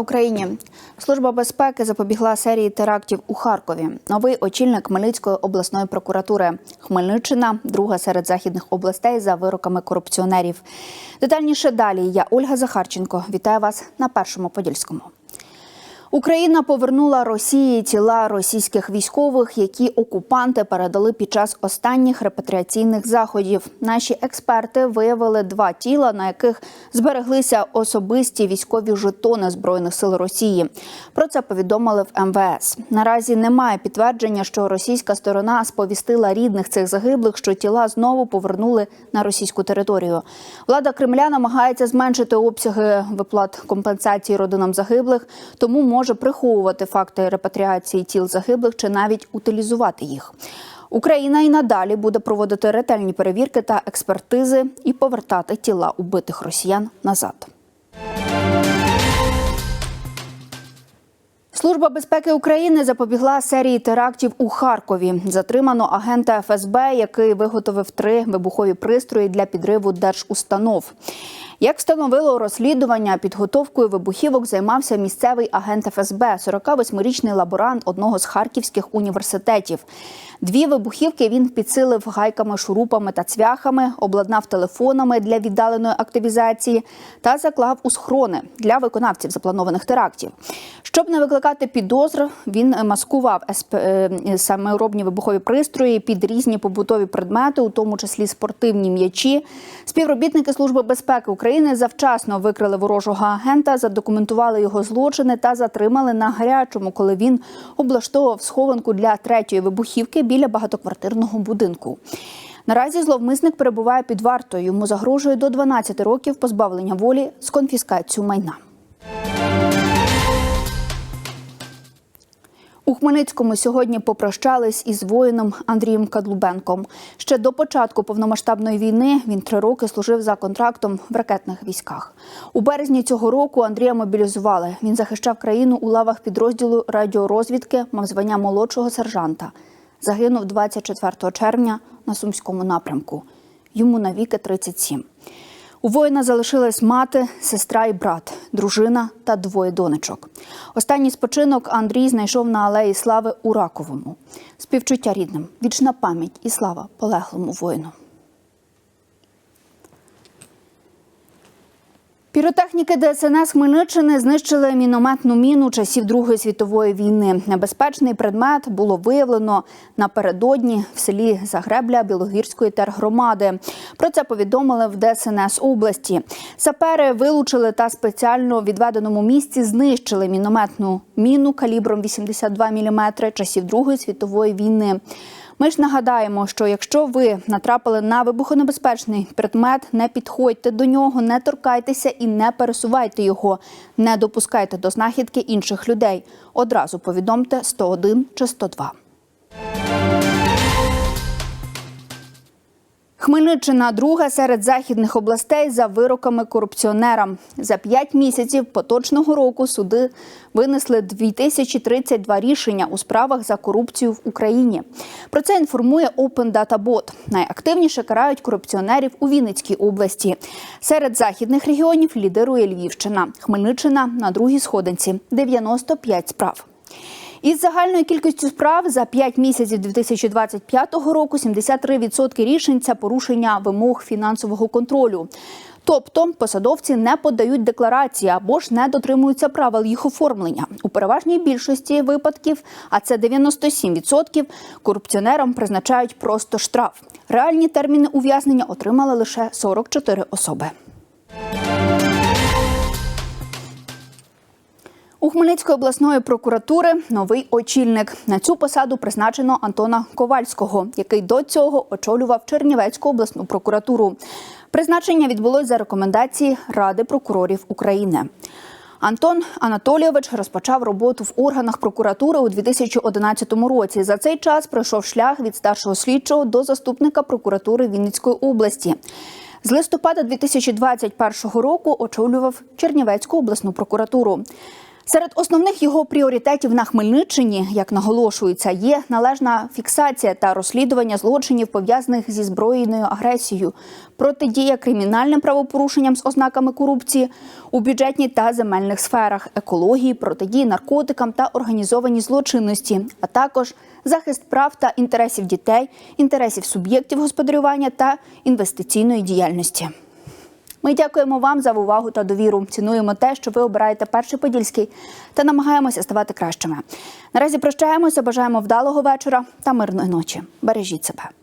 Україні. Служба безпеки запобігла серії терактів у Харкові. Новий очільник Хмельницької обласної прокуратури. Хмельниччина друга серед західних областей за вироками корупціонерів. Детальніше далі. Я Ольга Захарченко. Вітаю вас на першому подільському. Україна повернула Росії тіла російських військових, які окупанти передали під час останніх репатріаційних заходів. Наші експерти виявили два тіла, на яких збереглися особисті військові жетони збройних сил Росії. Про це повідомили в МВС. Наразі немає підтвердження, що російська сторона сповістила рідних цих загиблих, що тіла знову повернули на російську територію. Влада Кремля намагається зменшити обсяги виплат компенсації родинам загиблих, тому може приховувати факти репатріації тіл загиблих чи навіть утилізувати їх. Україна і надалі буде проводити ретельні перевірки та експертизи і повертати тіла убитих росіян назад. Служба безпеки України запобігла серії терактів у Харкові. Затримано агента ФСБ, який виготовив три вибухові пристрої для підриву держустанов. Як встановило розслідування, підготовкою вибухівок займався місцевий агент ФСБ, 48-річний лаборант одного з харківських університетів. Дві вибухівки він підсилив гайками, шурупами та цвяхами, обладнав телефонами для віддаленої активізації та заклав у схрони для виконавців запланованих терактів. Щоб не викликати підозр, він маскував СП... саморобні вибухові пристрої під різні побутові предмети, у тому числі спортивні м'ячі. Співробітники Служби безпеки України завчасно викрили ворожого агента, задокументували його злочини та затримали на гарячому, коли він облаштовував схованку для третьої вибухівки біля багатоквартирного будинку. Наразі зловмисник перебуває під вартою. Йому загрожує до 12 років позбавлення волі з конфіскацією майна. Хмельницькому сьогодні попрощались із воїном Андрієм Кадлубенком. Ще до початку повномасштабної війни він три роки служив за контрактом в ракетних військах. У березні цього року Андрія мобілізували. Він захищав країну у лавах підрозділу радіорозвідки, мав звання молодшого сержанта. Загинув 24 червня на сумському напрямку. Йому навіки 37. У воїна залишилась мати, сестра і брат, дружина та двоє донечок. Останній спочинок Андрій знайшов на алеї Слави у Раковому. Співчуття рідним, вічна пам'ять і слава полеглому воїну. Піротехніки ДСНС Хмельниччини знищили мінометну міну часів Другої світової війни. Небезпечний предмет було виявлено напередодні в селі Загребля Білогірської тергромади. Про це повідомили в ДСНС області. Сапери вилучили та спеціально відведеному місці знищили мінометну міну калібром 82 мм часів Другої світової війни. Ми ж нагадаємо, що якщо ви натрапили на вибухонебезпечний предмет, не підходьте до нього, не торкайтеся і не пересувайте його. Не допускайте до знахідки інших людей. Одразу повідомте 101 чи 102. Хмельниччина друга серед західних областей за вироками корупціонерам. За п'ять місяців поточного року суди винесли 2032 рішення у справах за корупцію в Україні. Про це інформує Open Data Bot. Найактивніше карають корупціонерів у Вінницькій області. Серед західних регіонів лідирує Львівщина. Хмельниччина на другій сходинці 95 справ. Із загальною кількістю справ за 5 місяців 2025 року 73% рішень це порушення вимог фінансового контролю. Тобто посадовці не подають декларації або ж не дотримуються правил їх оформлення. У переважній більшості випадків, а це 97%, корупціонерам призначають просто штраф. Реальні терміни ув'язнення отримали лише 44 особи. Хмельницької обласної прокуратури новий очільник. На цю посаду призначено Антона Ковальського, який до цього очолював Чернівецьку обласну прокуратуру. Призначення відбулось за рекомендації Ради прокурорів України. Антон Анатолійович розпочав роботу в органах прокуратури у 2011 році. За цей час пройшов шлях від старшого слідчого до заступника прокуратури Вінницької області. З листопада 2021 року очолював Чернівецьку обласну прокуратуру. Серед основних його пріоритетів на Хмельниччині, як наголошується, є належна фіксація та розслідування злочинів, пов'язаних зі збройною агресією, протидія кримінальним правопорушенням з ознаками корупції у бюджетній та земельних сферах, екології, протидії наркотикам та організованій злочинності, а також захист прав та інтересів дітей, інтересів суб'єктів господарювання та інвестиційної діяльності. Ми дякуємо вам за увагу та довіру. Цінуємо те, що ви обираєте перший подільський та намагаємося ставати кращими. Наразі прощаємося, бажаємо вдалого вечора та мирної ночі. Бережіть себе.